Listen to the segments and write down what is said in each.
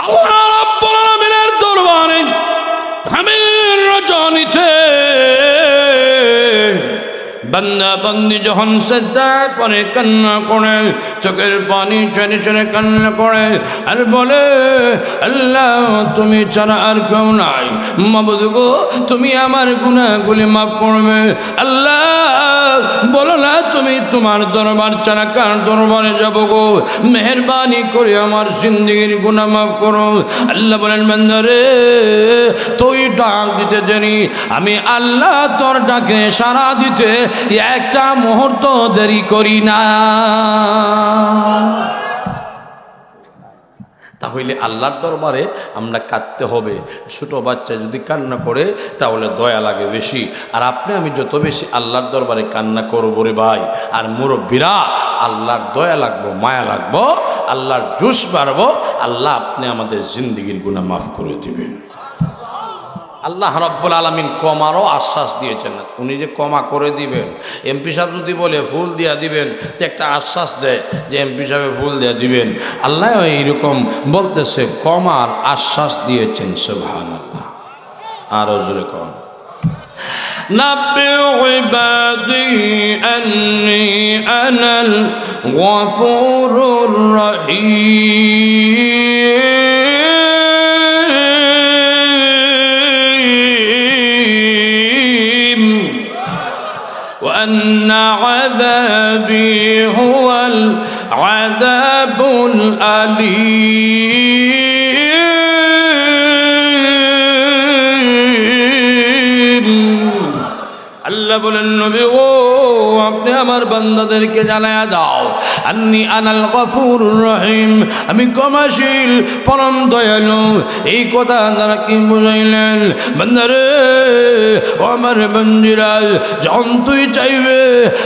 আল্লাহ বান্দা বান্দি যখন সেদ্দায় পরে কান্না করে, চোখের পানি চলে চলে কান্না করে, আর বলে, আল্লাহ, তুমি ছাড়া আর কেউ নাই। মাবুদ গো, তুমি আমার গুণাগুলি মাফ করবে। আল্লাহ, বলো না তুমি তোমার দরবার ছাড়া কার দরবারে যাব গো? মেহরবানি করে আমার জিন্দগির গুণা মাফ করো। আল্লাহ বলেন বান্দারে তুই ডাক দিতে দেরি। আমি আল্লাহ তোর ডাকে সারা দিতে একটা মুহূর্ত দেরি করি না। তাহলে আল্লাহর দরবারে আমরা কাঁদতে হবে। ছোট বাচ্চা যদি কান্না করে, তাহলে দয়া লাগে বেশি। আর আপনি, আমি যত বেশি আল্লাহর দরবারে কান্না করব রে ভাই, আর মুরব্বীরা, আল্লাহর দয়া লাগবো, মায়া লাগবো, আল্লাহর জুস বাড়বো, আল্লাহ আপনি আমাদের জিন্দগির গুণা মাফ করে দিবেন। আল্লাহ রব্বুল আলমিন কমারও আশ্বাস দিয়েছেন উনি যে কমা করে দিবেন এমপি সাহেব যদি বলে ফুল দিয়া দিবেন তো একটা আশ্বাস দেয় যে এমপি সাহেবে ফুল দিয়া দিবেন আল্লাহ এইরকম বলতেছে কমার আশ্বাস দিয়েছেন সুবহান আল্লাহ আরও জোরে কম نبئ عبادي أني أنا الغفور الرحيم العذاب الأليم আল্লাহ বলেন নবী ও আপনি আমার বান্দাদেরকে জানায়া দাও আন্নি আনাল গফুর রহিম। আমি ক্ষমাশীল, পরম দয়ালু। এই কথা তারা কি বুঝাইলেন, বান্দারে, ও আমার বন্দিরা, যখন তুই চাইবে,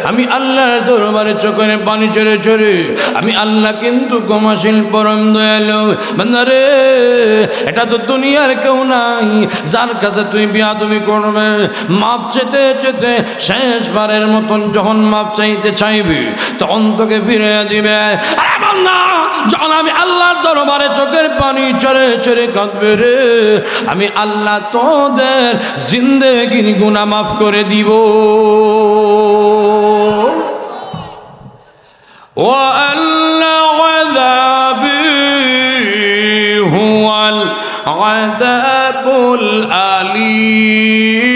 আমি আল্লাহর দরবারে চোখের পানি চড়ে চড়ে। আমি আল্লাহ কিন্তু ক্ষমাশীল, পরম দয়ালু। বান্দারে, এটা তো দুনিয়ার কেউ নাই, যার কাছে তুই বিয়া তুমি করবে। মাপ চেতে চেতে শেষবারের মতন যখন মাপ চাইতে চাইবি, তখন তোকে ফিরে দিবে আরে আমার না যখন আমি আল্লাহর দরবারে চোখের পানি চড়ে চড়ে কাঁদবে রে আমি আল্লাহ তোদের জিন্দেগির গুণা মাফ করে দিব وأن عذابي هو العذاب الأليم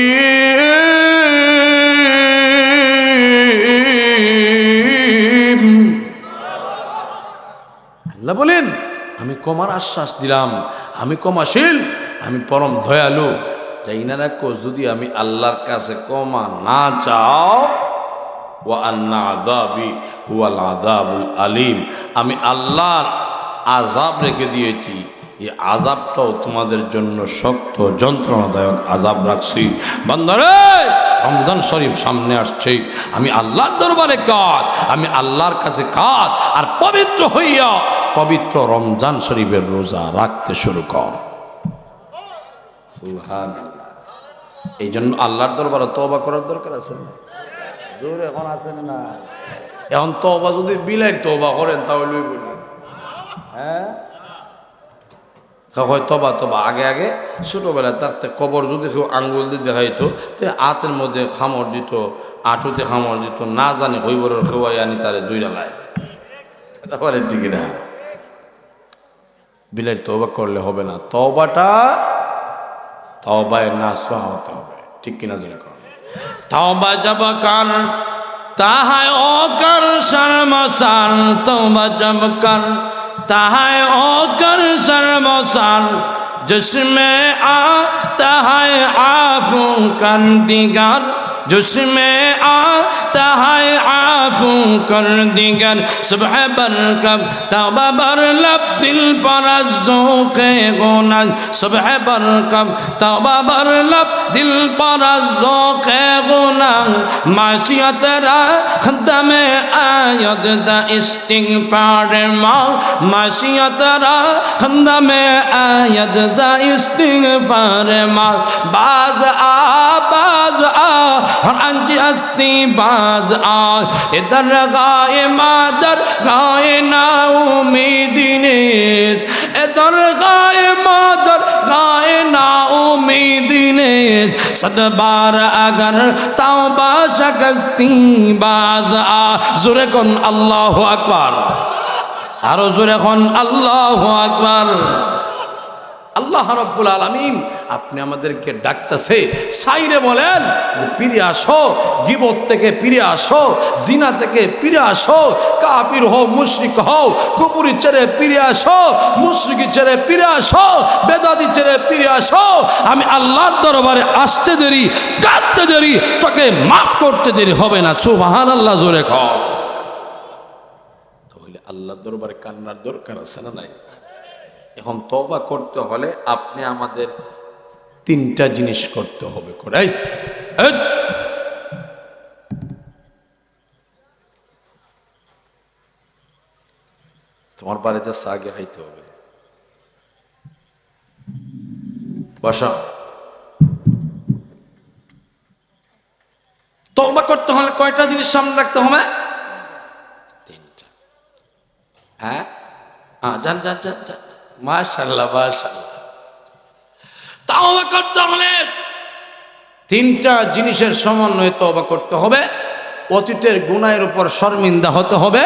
আল্লাহ বলেন, আমি কমার আশ্বাস দিলাম, আমি কমাশীল আমি পরম দয়ালু। তাই না রাখো যদি আমি আল্লাহর কাছে কমা না চাও ও আন্না আদাবি হুয়াল আদাবুল আলিম। আমি আল্লাহর আজাব রেখে দিয়েছি। এই আজাবটাও তোমাদের জন্য শক্ত, যন্ত্রণাদায়ক আজাব রাখছি। বন্ধরে রমজান শরীফ সামনে আসছে। আমি আল্লাহর দরবারে কাজ আমি আল্লাহর কাছে কাজ আর পবিত্র হইয়া পবিত্র রমজান শরীফের রোজা রাখতে শুরু কর। এই জন্য আল্লাহর দরবারে তবা করার দরকার আছে না? জোর এখন আছে না? এখন তবা যদি বিলাইর তবা করেন তাহলে হ্যাঁ? হয় তবা তবা। আগে আগে ছোটোবেলায় থাকতে কবর যদি কেউ আঙ্গুল দিয়ে দেখাইতো, তে হাতের মধ্যে খামর দিত আঁটুতে খামর দিত, না জানে হইবরের খেওয়াই আনি তারে দুই ডালায় তারপরে ঠিক না। বিলাইর তবা করলে হবে না তবাটা তবায় না সোয়া হতে হবে ঠিক কিনা জন্য কর তবা জব কর তাহায় ও কর শর্মসার তবা জব কর তাহায় ও কর শর্মসার जिसमें आता है आफू कर दिगर جسمیں آتا ہے آنکھوں کر دیگر صبح بر کب تب بر لب دل پر ذوق گنج صبح بر کب تب بر لب دل پر ذوق گنج معصیت را خدم آید دا استغفار ما معصیت را خدم آید دا استغفار ما باز آ باز آ ہر انچ ہستی باز آ اے گائے مادر گائے نا امید نیس اے گائے مادر گائے نا امید نیس صد بار اگر توبہ شکستی باز آ زرکن اللہ اکبر আরও জোরে এখন আল্লাহ আকবার আল্লাহ রব্বুল আলমিন, আপনি আমাদেরকে ডাকতেছে, সাইরে বলেন যে, ফিরে আসো, গিবত থেকে ফিরে আসো, জিনা থেকে ফিরে আসো, কাফির হও, মুশরিক হও কুপুরি ছেড়ে ফিরে আসো, মুশরিকি ছেড়ে ফিরে আসো বেদাদি ছেড়ে ফিরে আসো, আমি আল্লাহর দরবারে আসতে দেরি, কাঁদতে দেরি, তোকে মাফ করতে দেরি হবে না। সুবাহান আল্লাহ জোরে খাও আল্লাহ দরবারে কান্নার দরকার আছে না নাই? এখন তবা করতে হলে আপনি আমাদের তিনটা জিনিস করতে হবে করে তোমার বাড়িতে সাগে খাইতে হবে। বাসা। তবা করতে হলে কয়টা জিনিস সামনে রাখতে হবে? তিনটা। হ্যাঁ? হ্যাঁ যান যান যান যান। মাশাল্লাহ মাশাল্লাহ। তাওবা করতে হলে তিনটা জিনিসের সমন্বয়ে তওবা করতে হবে। অতীতের গুনাহের উপর শর্মিন্দা হতে হবে।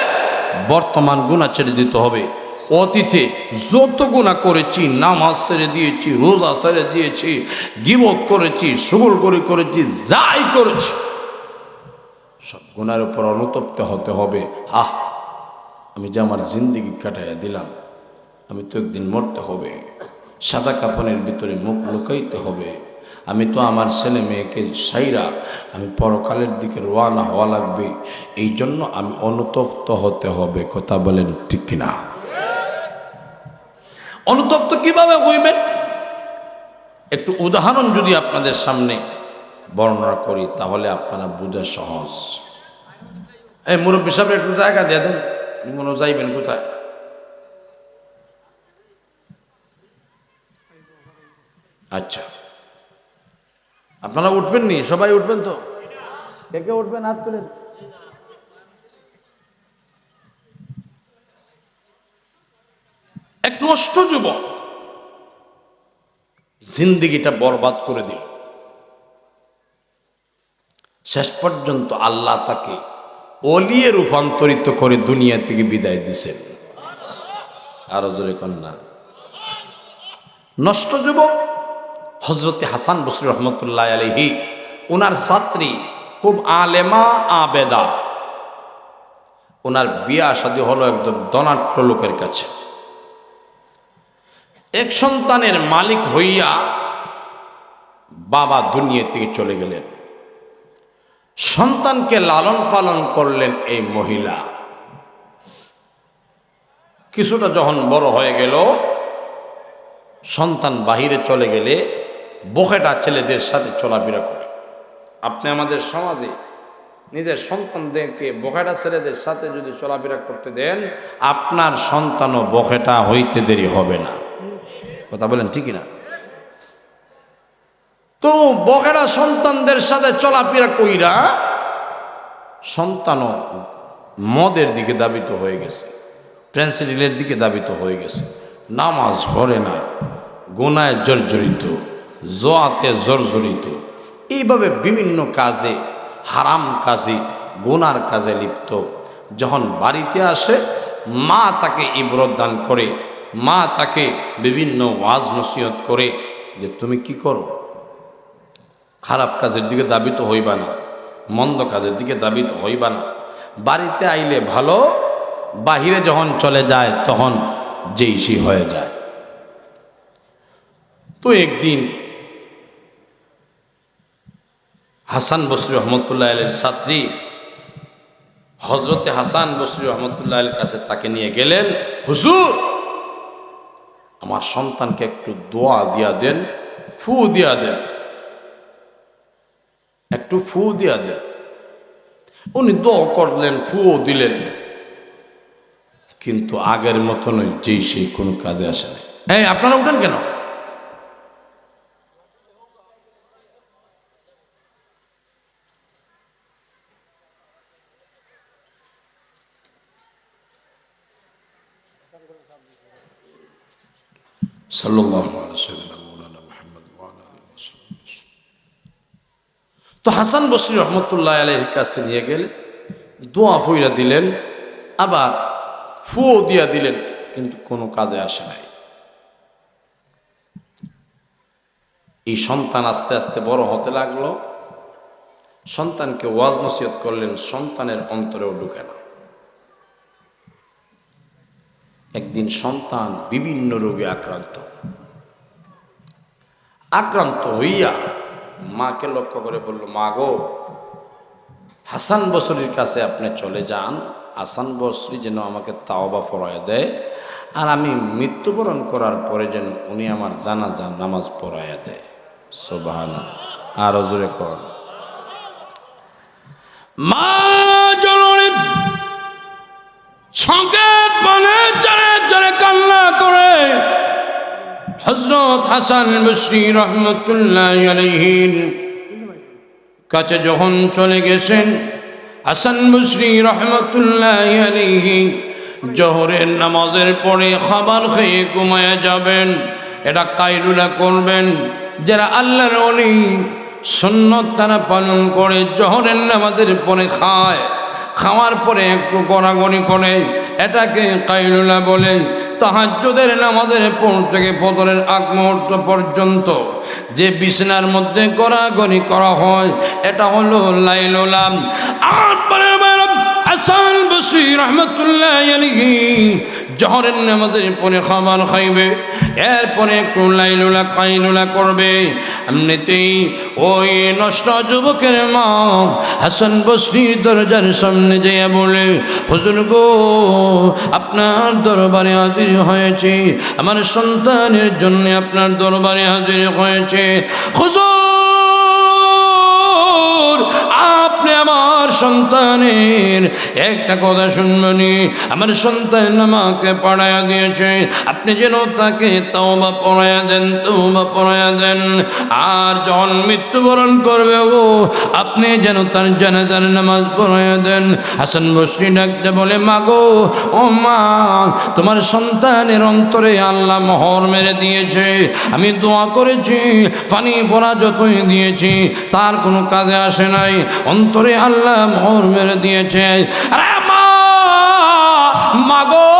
বর্তমান গুণা ছেড়ে দিতে হবে। অতীতে যত গুণা করেছি, নামাজ ছেড়ে দিয়েছি, রোজা ছেড়ে দিয়েছি, গিবত করেছি সুগুল করে করেছি, যাই করেছি, সব গুণার উপর অনুতপ্ত হতে হবে। আহ, আমি যে আমার জিন্দিগি কাটাইয়া দিলাম। আমি তো একদিন মরতে হবে। সাদা কাপনের ভিতরে মুখ লুকাইতে হবে। আমি তো আমার ছেলে মেয়েকে সাইরা, আমি পরকালের দিকে রোয়ানা হওয়া লাগবে। এই জন্য আমি অনুতপ্ত হতে হবে। কথা বলেন ঠিক কিনা? অনুতপ্ত কীভাবে হইবেন? একটু উদাহরণ যদি আপনাদের সামনে বর্ণনা করি, তাহলে আপনারা বোঝা সহজ। এই মুরব্বী সাহেব, একটু জায়গা দিয়ে দেন। মনে যাইবেন কোথায়? আচ্ছা। আপনারা উঠবেন নি? সবাই উঠবেন তো? কে কে উঠবেন? হাত তুলেন। এক নষ্ট যুবক জিন্দিগিটা বরবাদ করে দিল। শেষ পর্যন্ত আল্লাহ তাকে অলিয়ে রূপান্তরিত করে দুনিয়া থেকে বিদায় দিছেন। আরও জোরে কন্যা নষ্ট যুবক হজরতে হাসান বসরি রহমতুল্লাহ আলহি ওনার ছাত্রী খুব আলেমা আবেদা ওনার বিয়া শাদী হলো একদম ধনাট্য লোকের কাছে। এক সন্তানের মালিক হইয়া বাবা দুনিয়া থেকে চলে গেলেন। সন্তানকে লালন পালন করলেন এই মহিলা। কিছুটা যখন বড় হয়ে গেল, সন্তান বাহিরে চলে গেলে বকেটা ছেলেদের সাথে চলাফেরা করে। আপনি আমাদের সমাজে নিজের সন্তানদেরকে বকেটা ছেলেদের সাথে যদি চলাফেরা করতে দেন আপনার সন্তানও বকেটা হইতে দেরি হবে না। কথা বলেন ঠিকই না তো বকেরা সন্তানদের সাথে চলাফেরা কইরা সন্তানও মদের দিকে দাবিত হয়ে গেছে প্রেন্সিডিলের দিকে দাবিত হয়ে গেছে। নামাজ পড়ে না গোনায় জর্জরিত। জোয়াতে জর্জরিত। এইভাবে বিভিন্ন কাজে, হারাম কাজে, গোনার কাজে লিপ্ত। যখন বাড়িতে আসে, মা তাকে ইবরত দান করে। মা তাকে বিভিন্ন ওয়াজ নসিহত করে যে, তুমি কি করো? খারাপ কাজের দিকে দাবিত হইবা না। মন্দ কাজের দিকে দাবিত হইবা না। বাড়িতে আইলে ভালো, বাহিরে যখন চলে যায়, তখন যেইসি হয়ে যায়। তো একদিন হাসান বসরি রহমতুল্লাহ আলের ছাত্রী। হজরতে হাসান বসরি রহমতুল্লাহ আলের কাছে তাকে নিয়ে গেলেন হুসুর আমার সন্তানকে একটু দোয়া দিয়া দেন, ফু দিয়া দেন। একটু ফু দিয়া দেন। উনি দোয়া করলেন, ফুও দিলেন। কিন্তু আগের মতন যেই সেই কোনো কাজে আসে না এই, আপনারা উঠেন কেন? সাল্লাহ তো হাসান বসরি রহমতুল্লাহ আলহির কাছে নিয়ে গেলে দোয়া ফুইরা দিলেন, আবার ফুও দিয়া দিলেন, কিন্তু কোনো কাজে আসে নাই। এই সন্তান আস্তে আস্তে বড় হতে লাগল। সন্তানকে ওয়াজ নসিহত করলেন, সন্তানের অন্তরেও ঢুকে না। একদিন সন্তান বিভিন্ন রোগে আক্রান্ত। আক্রান্ত হইয়া মাকে লক্ষ্য করে বলল, মা গো, হাসান বসরির কাছে আপনি চলে যান। হাসান বসরি যেন আমাকে তাওবা ফরায় দেয় আর আমি মৃত্যুবরণ করার পরে যেন উনি আমার জানাজা নামাজ পড়াইয়া দেয়। সোবাহান আর জোরে কর। মা জননী সংকেত মানে হজরত হাসান বসরি রহমতুল্লাহ আলহির কাছে যখন চলে গেছেন, হাসান বসরি রহমতুল্লাহ আলহি জহরের নামাজের পরে খাবার খেয়ে ঘুমায়া যাবেন। এটা কাইরুলা করবেন। যারা আল্লাহর অলি সন্ন্যত তারা পালন করে, জহরের নামাজের পরে খায়। খাওয়ার পরে একটু গড়াগড়ি করে, এটাকে কাইলুলা বলে। তাহাজ্জুদের নামাজের পর থেকে পদরের আগ মুহূর্ত পর্যন্ত যে বিছনার মধ্যে গড়াগড়ি করা হয়, এটা হলো লাইলুলাম আর আসান বসি রহমতুল্লাহ আলাইহি। জহরের নামাজের পরে খাবার খাইবে, এরপরে একটু লাইলুলা কাইলুলা করবে। এমনিতেই ওই নষ্ট যুবকের মা হাসান বসরির দরজার সামনে যেয়ে বলে, হুজুর গো, আপনার দরবারে হাজির হয়েছে, আমার সন্তানের জন্য আপনার দরবারে হাজির হয়েছে। হুজুর আমার সন্তানের। একটা কথা শুনবনি? আমার সন্তান আমাকে পড়ায়া দিয়েছে। আপনি যেন তাকে তওবা পড়ায়া দেন, তওবা পড়ায়া দেন। আর যখন মৃত্যুবরণ করবে ও আপনি যেন তার জানাজার নামাজ পড়ায়া দেন। হাসান বসরি ডাকতে বলে মাগো ও মা, তোমার সন্তানের অন্তরে আল্লাহ মোহর মেরে দিয়েছে। আমি দোয়া করেছি, পানি পড়া যতই দিয়েছি, তার কোনো কাজে আসে নাই। অন্তরে আল্লাহ মোহর মেরে দিয়েছে। মাগো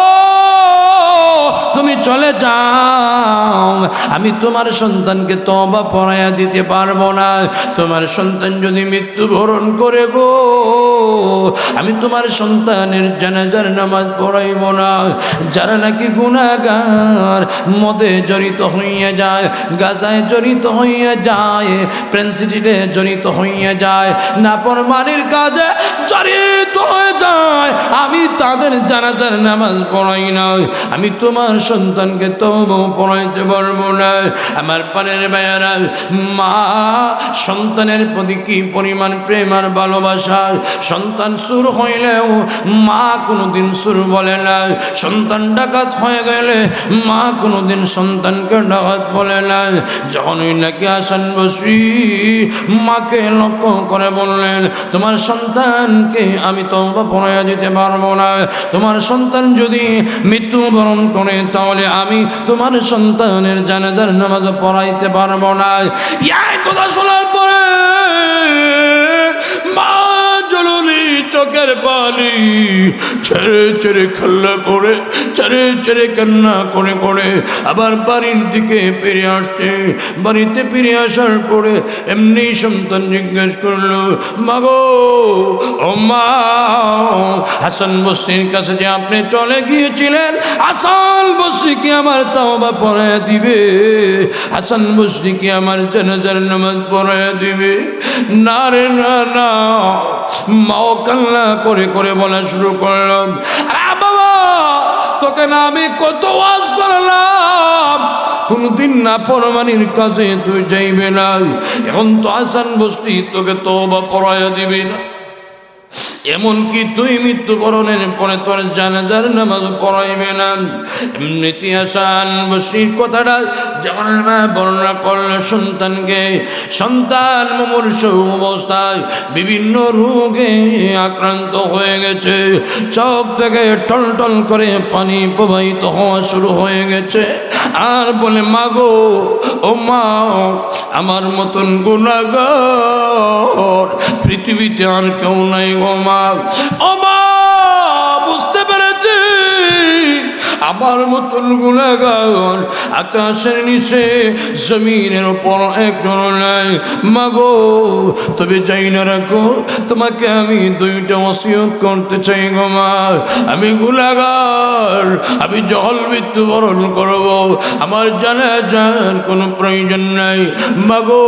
তুমি চলে যাও। আমি তোমার সন্তানকে তবা পড়াইয়া দিতে পারব না। তোমার সন্তান যদি মৃত্যুবরণ করে গো, আমি তোমার সন্তানের জানাজার নামাজ পড়াইব না। যারা নাকি গুণাগার মদে জড়িত হইয়া যায়, গাজায় জড়িত হইয়া যায় প্রেন্সিটিতে জড়িত হইয়া যায় নাপরমানির কাজে জড়িত হয়ে যায়, আমি তাদের জানাজার নামাজ পড়াই না আমি তোমার সন্তানকে তবু পড়াইতে পারব না। আমার পানের ভাইয়ারা মা, সন্তানের প্রতি কি পরিমাণ প্রেম আর ভালোবাসা? সন্তান সুর হইলেও মা কোনোদিন সুর বলে না। সন্তান ডাকাত হয়ে গেলে মা কোনোদিন সন্তানকে ডাকাত বলে না। যখনই নাকি আসান বসি মাকে লক্ষ্য করে বললেন, তোমার সন্তানকে আমি তবা পড়াইয়া দিতে পারব না। তোমার সন্তান যদি মৃত্যুবরণ করে, তাহলে আমি তোমার সন্তানের জানাজার নামাজ পড়াইতে পারব না। কথা শোনার পরে মা জননী চোখের পানি ছেড়ে ছেড়ে খেলা করে ছেড়ে ছেড়ে কান্না করে করে আবার বাড়ির দিকে ফিরে আসছে। বাড়িতে ফিরে আসার পরে এমনি সন্তান জিজ্ঞেস করল, মাগো, ও মা, হাসান বস্তির কাছে যে আপনি চলে গিয়েছিলেন আসান বস্তি কি আমার তাওবা পড়ায় দিবে? হাসান বস্তি কি আমার জানাজার নামাজ পড়ায় দিবে? না রে না, মাও কান্না করে করে বলা শুরু করলাম। বাবা, তোকে না আমি কত ওয়াজ করলাম। কোনদিন না পরমানির কাছে তুই যাইবে না। এখন তো আসান বস্তি তোকে তো বা পড়াইয়া দিবি না। এমনকি তুই মৃত্যুবরণের পরে তোর জানাজার নামাজ পড়াইবে না। এমনিতে আসান বসির কথাটা জানা বর্ণনা করল সন্তানকে। সন্তান অবস্থায় বিভিন্ন রোগে আক্রান্ত হয়ে গেছে। চোখ থেকে টল টল করে পানি প্রবাহিত হওয়া শুরু হয়ে গেছে। আর বলে মাগো ও মা, আমার মতন গুণাগর, পৃথিবীতে আর কেউ নাই ও ওমা! আমার মতন গুণাগর, আকাশের নিচে জমিনের ওপর একজন নাই। মাগো, তবে যাই না রাখো, তোমাকে আমি দুইটা ওসিয়ত করতে চাই গো মা। আমি গুণাগার, আমি জল মৃত্যুবরণ করব। আমার জানা যার কোনো প্রয়োজন নাই। মাগো,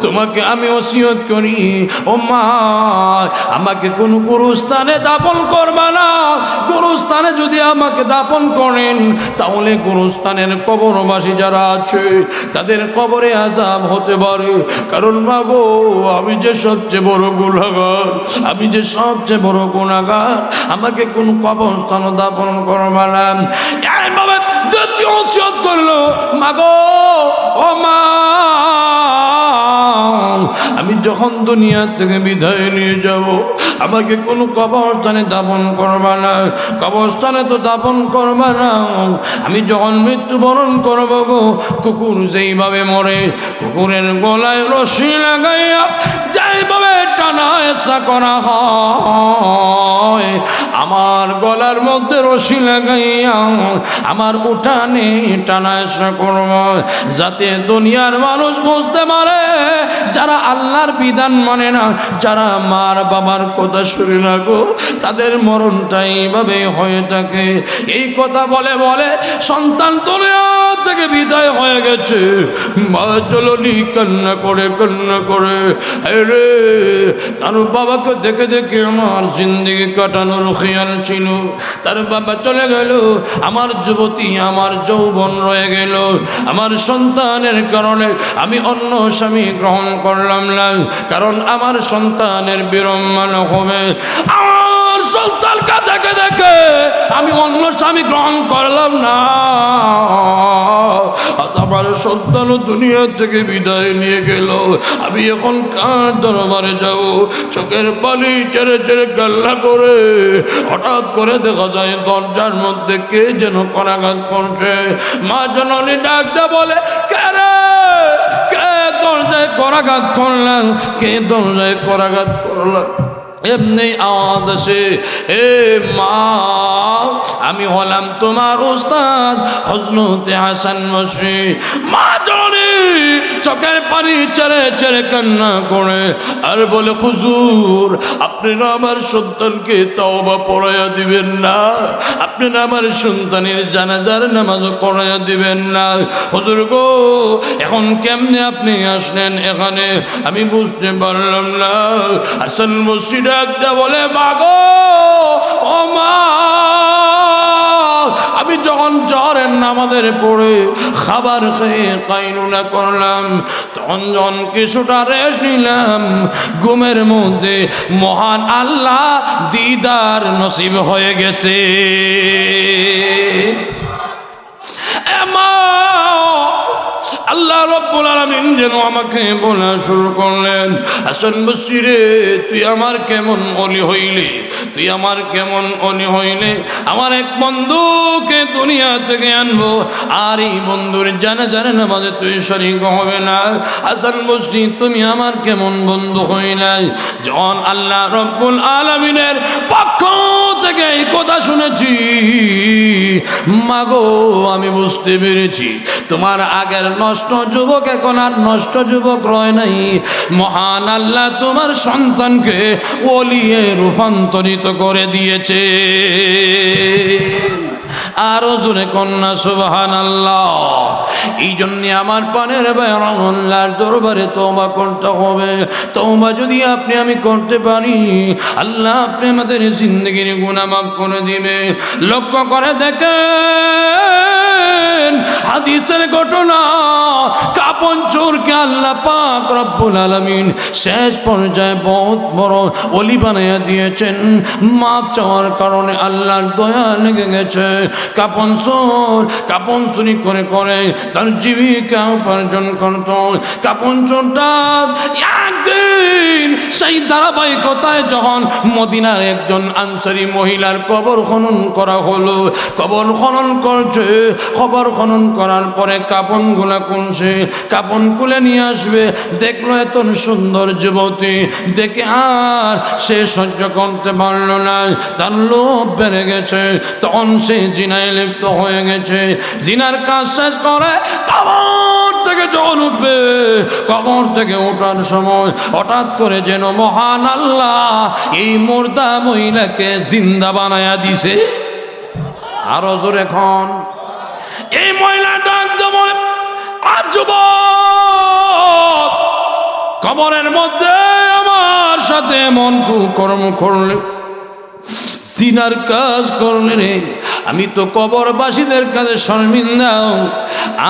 তোমাকে আমি ওসিয়ত করি। ও মা, আমাকে কোনো গুরুস্থানে দাপন করবা না। গুরুস্থানে যদি আমাকে দাপন করেন, তাহলে গুরুস্থানের কবরবাসী যারা আছে, তাদের কবরে আজাব হতে পারে। কারণ মাগো আমি যে সবচেয়ে বড় গুণাগার আমি যে সবচেয়ে বড় গুণাগার আমাকে কোন কবরস্থান দাপন করবা না। করল, মাগো যখন দুনিয়া থেকে বিদায় নিয়ে যাব, আমাকে কোনো কবরস্থানে দাপন করবা না। কবরস্থানে তো দাপন করবা না। আমি যখন মৃত্যুবরণ করব গো, কুকুর যেইভাবে মরে, কুকুরের গলায় রশি লাগাইয়া যেইভাবে টানা এসা করা হয়, আমার গলার মধ্যে রশি লাগাইয়া আমার উঠানে টানা এসা করব। যাতে দুনিয়ার মানুষ বুঝতে পারে, যারা আল্লাহর বিধান মানে না, যারা মার বাবার কথা শুনে না গো, তাদের মরণটা এইভাবে হয়ে থাকে। এই কথা বলে বলে সন্তান দুনিয়া থেকে বিদায় হয়ে গেছে। মা চলনি কান্না করে কান্না করে রে, তার বাবাকে দেখে দেখে আমার জিন্দিগি কাটানোর খেয়াল ছিল। তার বাবা চলে গেল, আমার যুবতী, আমার যৌবন রয়ে গেল। আমার সন্তানের কারণে আমি অন্য স্বামী গ্রহণ করলাম না। কারণ আমার সন্তানের বিড়ম্বন হবে। আমার সন্তানকে দেখে দেখে আমি অন্য স্বামী গ্রহণ করলাম না। আমার সন্তানও দুনিয়া থেকে বিদায় নিয়ে গেল। আমি এখন কার দরবারে যাব? চোখের পানি চেড়ে চেড়ে গাল্লা করে। হঠাৎ করে দেখা যায়, দরজার মধ্যে কে যেন করাঘাত করছে। মা জননী ডাকতে বলে, কে রে? কে দরজায় করাঘাত করলাম। কে দরজায় করাঘাত করলাম এমনি আওয়াজ আসে, এ মা, আমি হলাম তোমার উস্তাদ হজরতে হাসান মশরি মা জননী চোখের পানি চেড়ে চেড়ে কান্না করে। আর বলে, হুজুর, আপনি না আমার সন্তানকে তওবা পড়াইয়া দিবেন না। আপনি না আমার সন্তানের জানাজার নামাজ পড়াইয়া দিবেন না। হুজুর গো, এখন কেমনে আপনি আসলেন এখানে? আমি বুঝতে পারলাম না। মসজিদ একটা বলে মাগো ও মা আমি যখন জ্বরের নামাজের পড়ে খাবার খেয়ে কাইনুনা করলাম, তখন যখন কিছুটা রেস্ট নিলাম, ঘুমের মধ্যে মহান আল্লাহ দিদার নসিব হয়ে গেছে। আল্লাহ রব্বুল আলামিন যেন আমাকে বলা শুরু করলেন। হাসান বসিরে তুই আমার কেমন অলি হইলে? তুই আমার কেমন অলি হইলে? আমার এক বন্ধুকে দুনিয়া থেকে আনব, আর এই বন্ধুর জানা জানে না মাঝে তুই শরিক হবে না। হাসান বসরি, তুমি আমার কেমন বন্ধু হইলাই যখন আল্লাহ রব্বুল আলমিনের পক্ষ থেকে এই কথা শুনেছি। মাগো, আমি বুঝতে পেরেছি। তোমার আগের নষ্ট যুবক, এখন আর নষ্ট যুবক রয় নাই। মহান আল্লাহ তোমার সন্তানকে ওলিয়ে রূপান্তরিত করে দিয়েছে। আরও জোরে কন্যা সুবহান আল্লাহ এই জন্য আমার পানের আল্লাহর দরবারে তোমা করতে হবে। তোমা যদি আপনি আমি করতে পারি, আল্লাহ আপনি আমাদের জিন্দগির গুণা মাফ করে দিবে। লক্ষ্য করে দেখেন। হাদিসের ঘটনা। কাপন চোরকে আল্লাহ পাক রব্বুল আলামিন শেষ পর্যায়ে বহুত বড় অলি বানাইয়া দিয়েছেন। মাপ চাওয়ার কারণে আল্লাহর দয়া লেগে গেছে। কাপন চোর কাপন চুরি করে করে তার জীবিকা উপার্জন করত। কাপন চোরটা একদিন সেই ধারাবাহিকতায় যখন মদিনার একজন আনসারি মহিলার কবর খনন করা হলো, কবর খনন করছে, খবর খনন করার পরে কাপনগুলা কুনছে, কাপন কুলে নিয়ে আসবে। দেখল এত সুন্দর যুবতী, দেখে আর সে সহ্য করতে পারল না। তার লোভ বেড়ে গেছে, তখন সে জিনায় লিপ্ত হয়ে গেছে। জিনার কাজ শেষ করে কবর থেকে যখন উঠবে, কবর থেকে ওঠার সময় হঠাৎ করে যেন মহান আল্লাহ এই মুর্দা মহিলাকে জিন্দা বানায়া দিছে। আরও জোর এখন এই মহিলা ডাক দেবো। আজ কবরের মধ্যে আমার সাথে এমন কর্ম করলে, সিনার কাজ করলে রে, আমি তো কবরবাসীদের কাছে শর্মিন্দা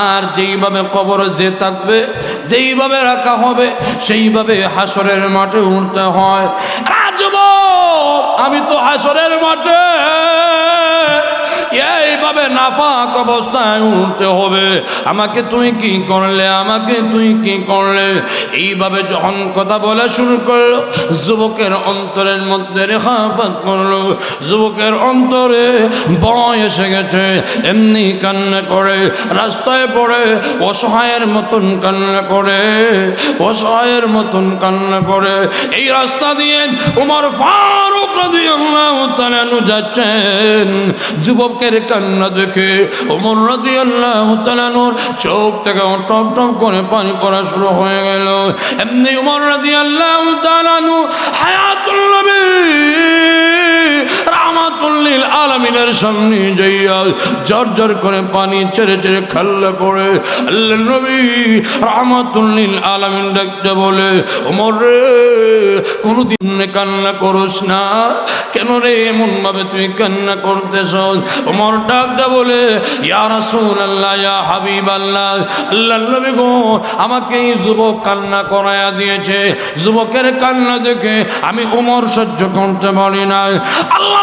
আর যেইভাবে কবর যে থাকবে, যেইভাবে রাখা হবে, সেইভাবে হাসরের মাঠে উঠতে হয়। রাজব আমি তো হাসরের মাঠে এইভাবে নাফাক অবস্থায় উঠতে হবে। আমাকে তুই কি করলে? আমাকে তুই কি করলে? এইভাবে যখন কথা বলা শুরু করল, যুবকের অন্তরের মধ্যে রেখাপাত করল। যুবকের অন্তরে বয় এসে গেছে। এমনি কান্না করে, রাস্তায় পড়ে, অসহায়ের মতন কান্না করে, অসহায়ের মতন কান্না করে। এই রাস্তা দিয়ে উমর ফারুক রাদিয়াল্লাহু তাআলা যুবকের কান্না দেখে ওমর রাদিয়াল্লাহু তাআলার চোখ থেকে টপ টপ করে পানি পড়া শুরু হয়ে গেল। এমনি ওমর রাদিয়াল্লাহু আল্লাহ হায়াতুল নবী রাহমাতুল্লিল আলামিনের সামনে যাইয়া জর জর করে পানি ছেড়ে ছেড়ে খাল্লা করে আল্লাহ নবী রাহমাতুল্লিল আলামিন ডাকতে বলে, ওমর রে, কোনোদিন কান্না করস না। কেন রে এমন ভাবে তুই কান্না করতেছ ওমর ডাকতে বলে, ইয়া রাসূলুল্লাহ, ইয়া হাবিবাল্লাহ আল্লাহ নবী গো, আমাকে এই যুবক কান্না করায়া দিয়েছে। যুবকের কান্না দেখে আমি উমর সহ্য করতে পারি না আল্লাহ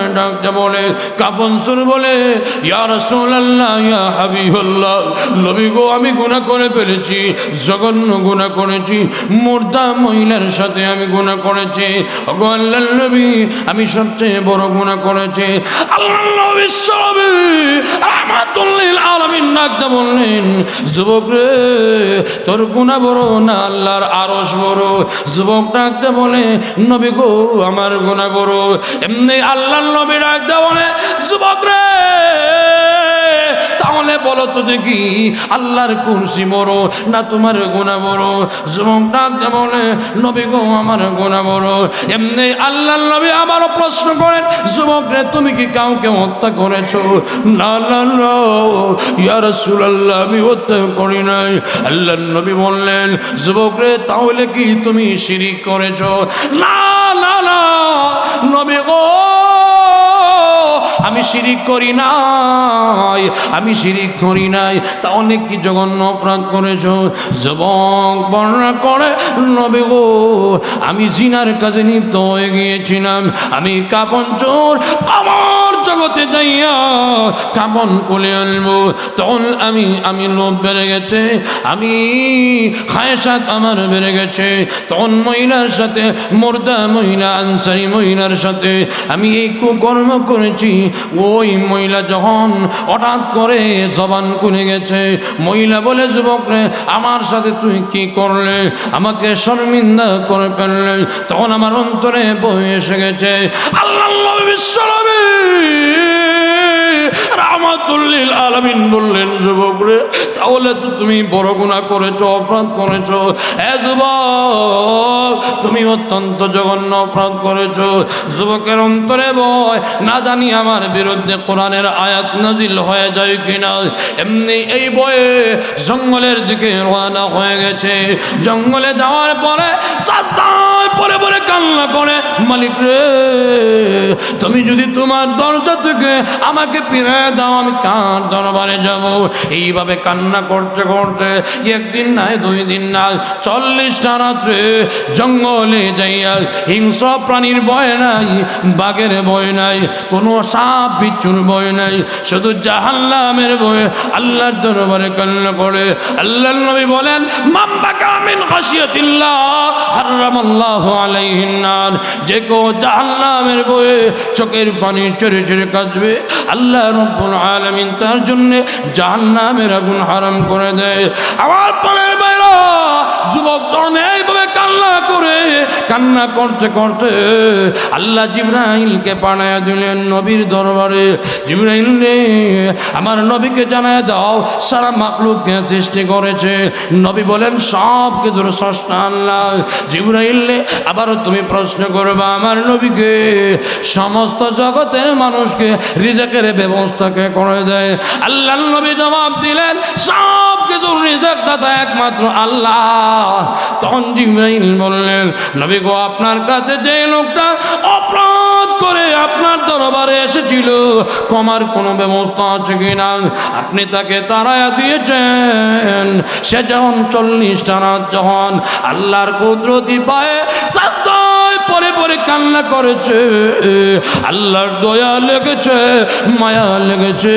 ডাকতে বলে কাপন সুর বলে, ইয়া ইয়া নবী গো, আমি গুনাহ করে ফেলেছি, জঘন্য গুনাহ করেছি, মুর্দা মহিলার সাথে আমি গুনাহ করেছি নবী, আমি সবচেয়ে বড় গুনাহ করেছি। আল্লাহ ডাকতে বললেন, যুবক রে, তোর গুনাহ বড় না আল্লাহর আরশ বড়? যুবক ডাকতে বলে, নবী গো, আমার গুনাহ বড়। এমনি আল্লাহর রে, তাহলে বলো তো দেখি আল্লাহর না তোমার গোনা বড় যুবক ডাকতে বলে, নবী গো, আমার গোনা বড় এমনি আল্লাহর নবী আবারও প্রশ্ন করেন, যুবক রে, তুমি কি কাউকে হত্যা করেছ? না না, ইয়া রাসূলুল্লাহ, আমি হত্যা করি নাই। আল্লাহর নবী বললেন, যুবক রে, তাহলে কি তুমি শিরিক করেছ? না না না, নবী গো আমি শিরিক করি নাই, আমি শিরিক করি নাই। তা অনেক কি জঘন্য অপরাধ করেছ? যুবক বর্ণনা করে, নবে গো, আমি জিনার কাজে লিপ্ত হয়ে গিয়েছিলাম। আমি কাপন চোর আমার জগতে যাইয়া কাপন কোলে আনব? তখন আমি আমি লোভ বেড়ে গেছে, আমি খায়সাত আমার বেড়ে গেছে। তখন মহিলার সাথে, মোর্দা মহিলা, আনসারি মহিলার সাথে আমি এই কুকর্ম করেছি। ওই মহিলা যখন হঠাৎ করে জবান খুলে গেছে, মহিলা বলে, যুবক রে, আমার সাথে তুই কি করলে? আমাকে শর্মিন্দা করে ফেললে। তখন আমার অন্তরে বই এসে গেছে, আল্লাহ বিশ্বনবী Sim! তাহলে তো তুমি বড় গুণা করেছ, অপরাধ করেছ। হ্যাঁ যুবক, তুমি অত্যন্ত জঘন্য অপরাধ করেছ। যুবকের অন্তরে ভয়, না জানি আমার বিরুদ্ধে কোরআনের আয়াত নাজিল হয়ে যায় কিনা। এমনি এই বয়ে জঙ্গলের দিকে রওনা হয়ে গেছে। জঙ্গলে যাওয়ার পরে পরে পরে কান্না করে, মালিক রে, তুমি যদি তোমার দরজা থেকে আমাকে ফিরে দাও, আমি কার দরবারে যাব? এইভাবে কান্না করতে করতে একদিন নাই, দুই দিন নাই। চল্লিশটা রাত্রে জঙ্গলে যাইয়া হিংস্র প্রাণীর ভয় নাই, বাঘের ভয় নাই, কোনো সাপ বিচ্ছুর ভয় নাই, শুধু জাহান্নামের ভয় আল্লাহর দরবারে কান্না করে। আল্লাহ নবী বলেন যে ভয়ে চোখের পানি চড়ে চড়ে আল্লাহ রব্বুল আলামিন তার জন্য জাহান্নামের আগুন হারাম করে দেয়। আমার পানের বাইরা যুবক তখন এইভাবে কান্না করে, কান্না করতে করতে আল্লাহ জিব্রাইলকে পাঠায় দিলেন নবীর দরবারে। জিব্রাইল রে, আমার নবীকে জানায় দাও, সারা মাকলুককে সৃষ্টি করেছে। নবী বলেন, সব কিছুর স্রষ্টা আল্লাহ। জিব্রাইল রে, আবারও তুমি প্রশ্ন করবা আমার নবীকে, সমস্ত জগতের মানুষকে রিজেকের ব্যবস্থাকে করে দেয়? আল্লাহ নবী জবাব দিলেন, সব কিছুর রিজেক দাতা একমাত্র আল্লাহ। তখন জিব্রাইল বললেন, নবী গো, আপনার কাছে যে লোকটা অপরাধ করে আপনার দরবারে এসেছিল কমার কোনো ব্যবস্থা আছে কিনা? আপনি তাকে তারায়া দিয়েছেন। সে যখন চল্লিশটা রাত যখন আল্লাহর কুদরতি পায়ে শাস্তায় পরে পরে কান্না করেছে। আল্লাহর দয়া লেগেছে, মায়া লেগেছে।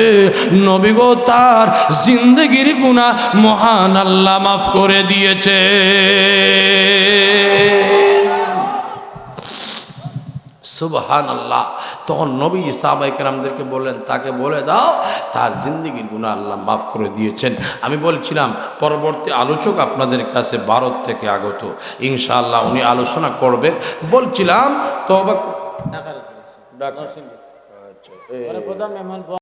নবী গো, তার জিন্দগির গুণা মহান আল্লাহ মাফ করে দিয়েছে। সুবহান আল্লাহ তখন নবী সাহাবাইকেরামদেরকে বললেন তাকে বলে দাও তার জিন্দগির গুণা আল্লাহ মাফ করে দিয়েছেন। আমি বলছিলাম পরবর্তী আলোচক আপনাদের কাছে ভারত থেকে আগত ইনশাআল্লাহ উনি আলোচনা করবেন। বলছিলাম তো